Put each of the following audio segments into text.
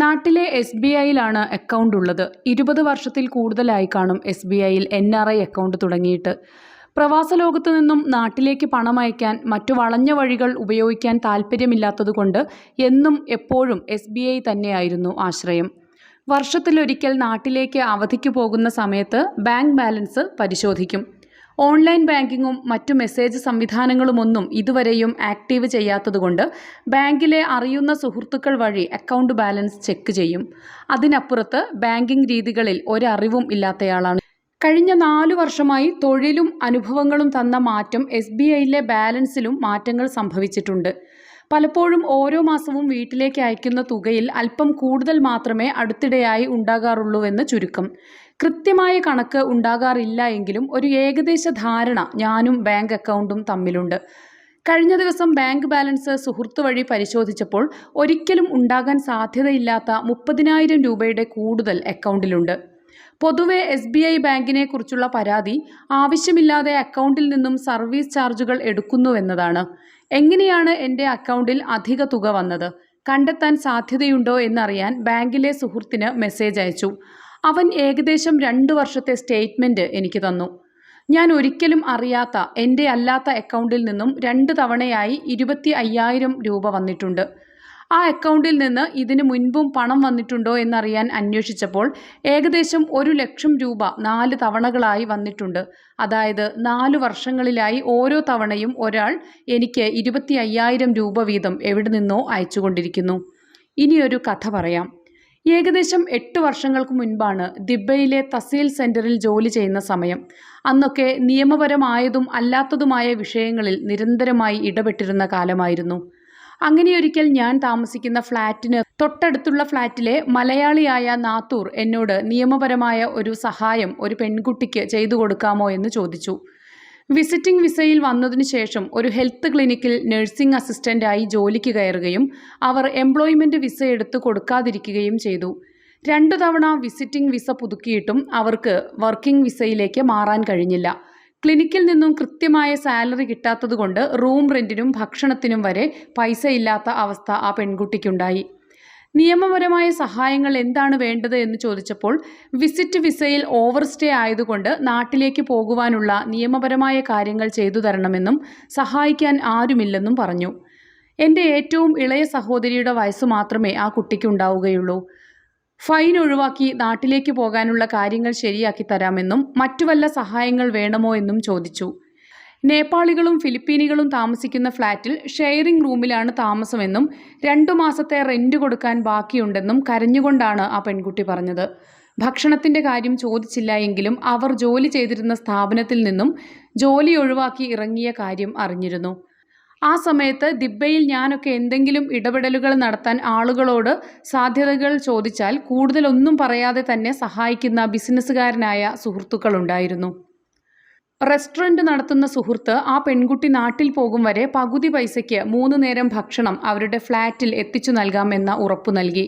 നാട്ടിലെ S B ഐയിലാണ് account ഉള്ളത്. ഇരുപത് വർഷത്തിൽ കൂടുതലായി കാണും എസ് ബി ഐയിൽ എൻ ആർ ഐ അക്കൗണ്ട് തുടങ്ങിയിട്ട്. പ്രവാസ ലോകത്തു നിന്നും നാട്ടിലേക്ക് പണം അയക്കാൻ മറ്റു വളഞ്ഞ വഴികൾ ഉപയോഗിക്കാൻ താല്പര്യമില്ലാത്തതുകൊണ്ട് എന്നും എപ്പോഴും എസ് ബി ഐ തന്നെയായിരുന്നു ആശ്രയം. വർഷത്തിലൊരിക്കൽ നാട്ടിലേക്ക് അവധിക്ക് പോകുന്ന സമയത്ത് ബാങ്ക് ബാലൻസ് പരിശോധിക്കും. ഓൺലൈൻ ബാങ്കിങ്ങും മറ്റു മെസ്സേജ് സംവിധാനങ്ങളുമൊന്നും ഇതുവരെയും ആക്റ്റീവ് ചെയ്യാത്തതുകൊണ്ട് ബാങ്കിലെ അറിയുന്ന സുഹൃത്തുക്കൾ വഴി അക്കൗണ്ട് ബാലൻസ് ചെക്ക് ചെയ്യും. അതിനപ്പുറത്ത് ബാങ്കിംഗ് രീതികളിൽ ഒരറിവും ഇല്ലാത്തയാളാണ്. കഴിഞ്ഞ നാലു വർഷമായി തൊഴിലും അനുഭവങ്ങളും തന്ന മാറ്റം എസ് ബി ഐയിലെ ബാലൻസിലും മാറ്റങ്ങൾ സംഭവിച്ചിട്ടുണ്ട്. പലപ്പോഴും ഓരോ മാസവും വീട്ടിലേക്ക് അയക്കുന്ന തുകയിൽ അല്പം കൂടുതൽ മാത്രമേ അടുത്തിടെയായി ഉണ്ടാകാറുള്ളൂവെന്ന് ചുരുക്കം. കൃത്യമായ കണക്ക് ഉണ്ടാകാറില്ല എങ്കിലും ഒരു ഏകദേശ ധാരണ ഞാനും ബാങ്ക് അക്കൗണ്ടും തമ്മിലുണ്ട്. കഴിഞ്ഞ ദിവസം ബാങ്ക് ബാലൻസ് സുഹൃത്ത് വഴി പരിശോധിച്ചപ്പോൾ ഒരിക്കലും ഉണ്ടാകാൻ സാധ്യതയില്ലാത്ത മുപ്പതിനായിരം രൂപയുടെ കൂടുതൽ അക്കൗണ്ടിലുണ്ട്. പൊതുവെ എസ് ബി ഐ ബാങ്കിനെ കുറിച്ചുള്ള പരാതി ആവശ്യമില്ലാതെ അക്കൗണ്ടിൽ നിന്നും സർവീസ് ചാർജുകൾ എടുക്കുന്നുവെന്നതാണ്. എങ്ങനെയാണ് എന്റെ അക്കൗണ്ടിൽ അധിക തുക വന്നത്? കണ്ടെത്താൻ സാധ്യതയുണ്ടോ എന്നറിയാൻ ബാങ്കിലെ സുഹൃത്തിന് മെസ്സേജ് അയച്ചു. അവൻ ഏകദേശം രണ്ട് വർഷത്തെ സ്റ്റേറ്റ്മെന്റ് എനിക്ക് തന്നു. ഞാൻ ഒരിക്കലും അറിയാത്ത എന്റെ അല്ലാത്ത അക്കൗണ്ടിൽ നിന്നും രണ്ട് തവണയായി ഇരുപത്തി അയ്യായിരം രൂപ വന്നിട്ടുണ്ട്. ആ അക്കൗണ്ടിൽ നിന്ന് ഇതിനു മുൻപും പണം വന്നിട്ടുണ്ടോ എന്നറിയാൻ അന്വേഷിച്ചപ്പോൾ ഏകദേശം ഒരു ലക്ഷം രൂപ നാല് തവണകളായി വന്നിട്ടുണ്ട്. അതായത് നാല് വർഷങ്ങളിലായി ഓരോ തവണയും ഒരാൾ എനിക്ക് ഇരുപത്തി അയ്യായിരം രൂപ വീതം എവിടെ നിന്നോ അയച്ചുകൊണ്ടിരിക്കുന്നു. ഇനിയൊരു കഥ പറയാം. ഏകദേശം എട്ട് വർഷങ്ങൾക്ക് മുൻപാണ് ദിബയിലെ തസീൽ സെന്ററിൽ ജോലി ചെയ്യുന്ന സമയം. അന്നൊക്കെ നിയമപരമായതും അല്ലാത്തതുമായ വിഷയങ്ങളിൽ നിരന്തരമായി ഇടപെട്ടിരുന്ന കാലമായിരുന്നു. അങ്ങനെയൊരിക്കൽ ഞാൻ താമസിക്കുന്ന ഫ്ളാറ്റിന് തൊട്ടടുത്തുള്ള ഫ്ളാറ്റിലെ മലയാളിയായ നാത്തൂർ എന്നോട് നിയമപരമായ ഒരു സഹായം ഒരു പെൺകുട്ടിക്ക് ചെയ്തു കൊടുക്കാമോ എന്ന് ചോദിച്ചു. വിസിറ്റിംഗ് വിസയിൽ വന്നതിനു ശേഷം ഒരു ഹെൽത്ത് ക്ലിനിക്കിൽ നഴ്സിംഗ് അസിസ്റ്റന്റായി ജോലിക്ക് കയറുകയും അവർ എംപ്ലോയ്മെന്റ് വിസ എടുത്ത് കൊടുക്കാതിരിക്കുകയും ചെയ്തു. രണ്ടു തവണ വിസിറ്റിംഗ് വിസ പുതുക്കിയിട്ടും അവർക്ക് വർക്കിംഗ് വിസയിലേക്ക് മാറാൻ കഴിഞ്ഞില്ല. ക്ലിനിക്കിൽ നിന്നും കൃത്യമായ സാലറി കിട്ടാത്തതുകൊണ്ട് റൂം റെന്റിനും ഭക്ഷണത്തിനും വരെ പൈസ ഇല്ലാത്ത അവസ്ഥ ആ പെൺകുട്ടിക്കുണ്ടായി. നിയമപരമായ സഹായങ്ങൾ എന്താണ് വേണ്ടത് എന്ന് ചോദിച്ചപ്പോൾ വിസിറ്റ് വിസയിൽ ഓവർ സ്റ്റേ ആയതുകൊണ്ട് നാട്ടിലേക്ക് പോകുവാനുള്ള നിയമപരമായ കാര്യങ്ങൾ ചെയ്തു തരണമെന്നും സഹായിക്കാൻ ആരുമില്ലെന്നും പറഞ്ഞു. എന്റെ ഏറ്റവും ഇളയ സഹോദരിയുടെ വയസ്സ് മാത്രമേ ആ കുട്ടിക്ക് ഉണ്ടാവുകയുള്ളൂ ഫൈൻ ഒഴിവാക്കി നാട്ടിലേക്ക് പോകാനുള്ള കാര്യങ്ങൾ ശരിയാക്കി തരാമെന്നും മറ്റു വല്ല സഹായങ്ങൾ വേണമോ എന്നും ചോദിച്ചു. നേപ്പാളികളും ഫിലിപ്പീനികളും താമസിക്കുന്ന ഫ്ളാറ്റിൽ ഷെയറിംഗ് റൂമിലാണ് താമസമെന്നും രണ്ടു മാസത്തെ റെന്റ് കൊടുക്കാൻ ബാക്കിയുണ്ടെന്നും കരഞ്ഞുകൊണ്ടാണ് ആ പെൺകുട്ടി പറഞ്ഞത്. ഭക്ഷണത്തിന്റെ കാര്യം ചോദിച്ചില്ല എങ്കിലും അവർ ജോലി ചെയ്തിരുന്ന സ്ഥാപനത്തിൽ നിന്നും ജോലി ഒഴിവാക്കി ഇറങ്ങിയ കാര്യം അറിഞ്ഞിരുന്നു. ആ സമയത്ത് ദിബയിൽ ഞാനൊക്കെ എന്തെങ്കിലും ഇടപെടലുകൾ നടത്താൻ ആളുകളോട് സാധ്യതകൾ ചോദിച്ചാൽ കൂടുതലൊന്നും പറയാതെ തന്നെ സഹായിക്കുന്ന ബിസിനസ്സുകാരനായ സുഹൃത്തുക്കളുണ്ടായിരുന്നു. റെസ്റ്റോറന്റ് നടത്തുന്ന സുഹൃത്ത് ആ പെൺകുട്ടി നാട്ടിൽ പോകും വരെ പകുതി പൈസയ്ക്ക് മൂന്ന് നേരം ഭക്ഷണം അവരുടെ ഫ്ലാറ്റിൽ എത്തിച്ചു നൽകാമെന്ന ഉറപ്പു നൽകി.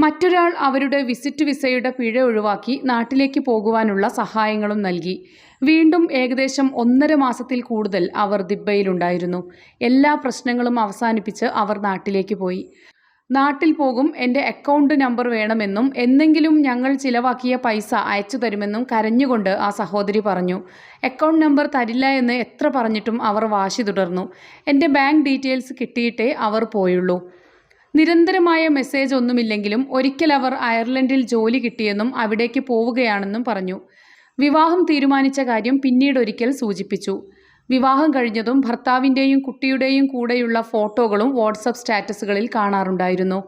മറ്റൊരാൾ അവരുടെ വിസിറ്റ് വിസയുടെ പിഴ ഒഴിവാക്കി നാട്ടിലേക്ക് പോകുവാനുള്ള സഹായങ്ങളും നൽകി. വീണ്ടും ഏകദേശം ഒന്നര മാസത്തിൽ കൂടുതൽ അവർ ദിബയിലുണ്ടായിരുന്നു എല്ലാ പ്രശ്നങ്ങളും അവസാനിപ്പിച്ച് അവർ നാട്ടിലേക്ക് പോയി. നാട്ടിൽ പോകും എന്റെ അക്കൗണ്ട് നമ്പർ വേണമെന്നും എന്തെങ്കിലും ഞങ്ങൾ ചിലവാക്കിയ പൈസ അയച്ചു തരുമെന്നും കരഞ്ഞുകൊണ്ട് ആ സഹോദരി പറഞ്ഞു. അക്കൗണ്ട് നമ്പർ തരില്ല എന്ന് എത്ര പറഞ്ഞിട്ടും അവർ വാശി തുടർന്നു. എന്റെ ബാങ്ക് ഡീറ്റെയിൽസ് കിട്ടിയിട്ടേ അവർ പോയുള്ളൂ. നിരന്തരമായ മെസ്സേജ് ഒന്നുമില്ലെങ്കിലും ഒരിക്കൽ അവർ അയർലൻഡിൽ ജോലി കിട്ടിയെന്നും അവിടേക്ക് പോവുകയാണെന്നും പറഞ്ഞു. വിവാഹം തീരുമാനിച്ച കാര്യം പിന്നീടൊരിക്കൽ സൂചിപ്പിച്ചു. വിവാഹം കഴിഞ്ഞതും ഭർത്താവിന്റെയും കുട്ടിയുടെയും കൂടെയുള്ള ഫോട്ടോകളും വാട്സപ്പ് സ്റ്റാറ്റസുകളിൽ കാണാറുണ്ടായിരുന്നു.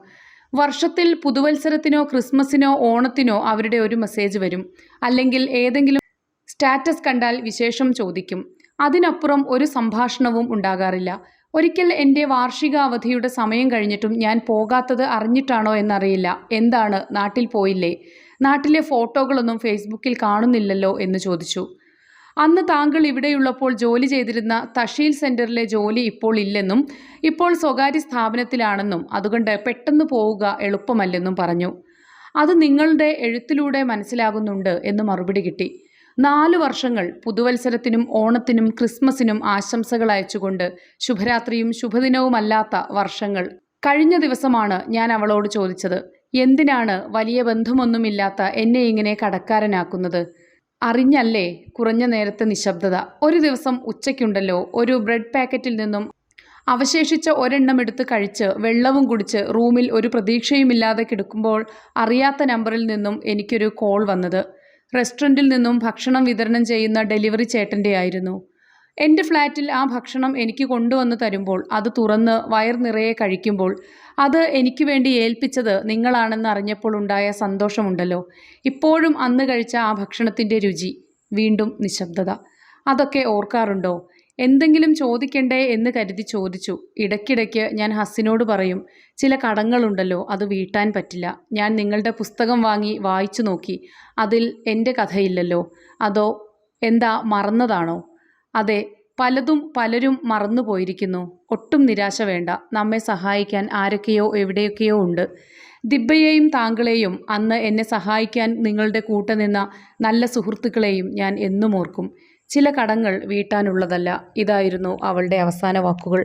വർഷത്തിൽ പുതുവത്സരത്തിനോ ക്രിസ്മസിനോ ഓണത്തിനോ അവരുടെ ഒരു മെസ്സേജ് വരും. അല്ലെങ്കിൽ ഏതെങ്കിലും സ്റ്റാറ്റസ് കണ്ടാൽ വിശേഷം ചോദിക്കും. അതിനപ്പുറം ഒരു സംഭാഷണവും ഉണ്ടാകാറില്ല. ഒരിക്കൽ എന്റെ വാർഷിക അവധിയുടെ സമയം കഴിഞ്ഞിട്ടും ഞാൻ പോകാത്തത് അറിഞ്ഞിട്ടാണോ എന്നറിയില്ല. എന്താണ്? നാട്ടിൽ പോയില്ലേ? നാട്ടിലെ ഫോട്ടോകളൊന്നും ഫേസ്ബുക്കിൽ കാണുന്നില്ലല്ലോ എന്ന് ചോദിച്ചു. അന്ന് താങ്കൾ ഇവിടെയുള്ളപ്പോൾ ജോലി ചെയ്തിരുന്ന തഷീൽ സെന്ററിലെ ജോലി ഇപ്പോൾ ഇല്ലെന്നും ഇപ്പോൾ സ്വകാര്യ സ്ഥാപനത്തിലാണെന്നും അതുകൊണ്ട് പെട്ടെന്ന് പോവുക എളുപ്പമല്ലെന്നും പറഞ്ഞു. അത് നിങ്ങളുടെ എഴുത്തിലൂടെ മനസ്സിലാകുന്നുണ്ട് എന്ന് മറുപടി കിട്ടി. നാല് വർഷങ്ങൾ പുതുവത്സരത്തിനും ഓണത്തിനും ക്രിസ്മസിനും ആശംസകൾ അയച്ചുകൊണ്ട് ശുഭരാത്രിയും ശുഭദിനവുമല്ലാത്ത വർഷങ്ങൾ. കഴിഞ്ഞ ദിവസമാണ് ഞാൻ അവളോട് ചോദിച്ചത് എന്തിനാണ് വലിയ ബന്ധമൊന്നുമില്ലാത്ത എന്നെ ഇങ്ങനെ കടക്കാരനാക്കുന്നത്? അറിഞ്ഞല്ലേ കുറഞ്ഞ നേരത്തെ നിശബ്ദത. ഒരു ദിവസം ഉച്ചയ്ക്കുണ്ടല്ലോ ഒരു ബ്രെഡ് പാക്കറ്റിൽ നിന്നും അവശേഷിച്ച ഒരെണ്ണം എടുത്ത് കഴിച്ച് വെള്ളവും കുടിച്ച് റൂമിൽ ഒരു പ്രതീക്ഷയുമില്ലാതെ കിടക്കുമ്പോൾ അറിയാത്ത നമ്പറിൽ നിന്നും എനിക്കൊരു കോൾ വന്നത്. റെസ്റ്റോറന്റിൽ നിന്നും ഭക്ഷണം വിതരണം ചെയ്യുന്ന ഡെലിവറി ചേട്ടന്റെ ആയിരുന്നു. എന്റെ ഫ്ലാറ്റിൽ ആ ഭക്ഷണം എനിക്ക് കൊണ്ടുവന്ന് തരുമ്പോൾ അത് തുറന്ന് വയർ നിറയെ കഴിക്കുമ്പോൾ അത് എനിക്ക് വേണ്ടി ഏൽപ്പിച്ചത് നിങ്ങളാണെന്ന് അറിഞ്ഞപ്പോൾ ഉണ്ടായ സന്തോഷമുണ്ടല്ലോ. ഇപ്പോഴും അന്ന് കഴിച്ച ആ ഭക്ഷണത്തിന്റെ രുചി വീണ്ടും നിശബ്ദത. അതൊക്കെ ഓർക്കാറുണ്ടോ? എന്തെങ്കിലും ചോദിക്കണ്ടേ എന്ന് കരുതി ചോദിച്ചു. ഇടയ്ക്കിടയ്ക്ക് ഞാൻ ഹസ്സിനോട് പറയും ചില കടങ്ങളുണ്ടല്ലോ അത് വീട്ടാൻ പറ്റില്ല. ഞാൻ നിങ്ങളുടെ പുസ്തകം വാങ്ങി വായിച്ചു നോക്കി. അതിൽ എന്റെ കഥയില്ലല്ലോ. അതോ എന്താ മറന്നതാണോ? അതെ പലതും പലരും മറന്നു പോയിരിക്കുന്നു. ഒട്ടും നിരാശ വേണ്ട. നമ്മെ സഹായിക്കാൻ ആരൊക്കെയോ എവിടെയൊക്കെയോ ഉണ്ട്. ദിബ്ബയെയും താങ്കളെയും അന്ന് എന്നെ സഹായിക്കാൻ നിങ്ങളുടെ കൂട്ടുനിന്ന നിന്ന നല്ല സുഹൃത്തുക്കളെയും ഞാൻ എന്നും ഓർക്കും. ചില കടങ്ങൾ വീട്ടാനുള്ളതല്ല. ഇതായിരുന്നു അവളുടെ അവസാന വാക്കുകൾ.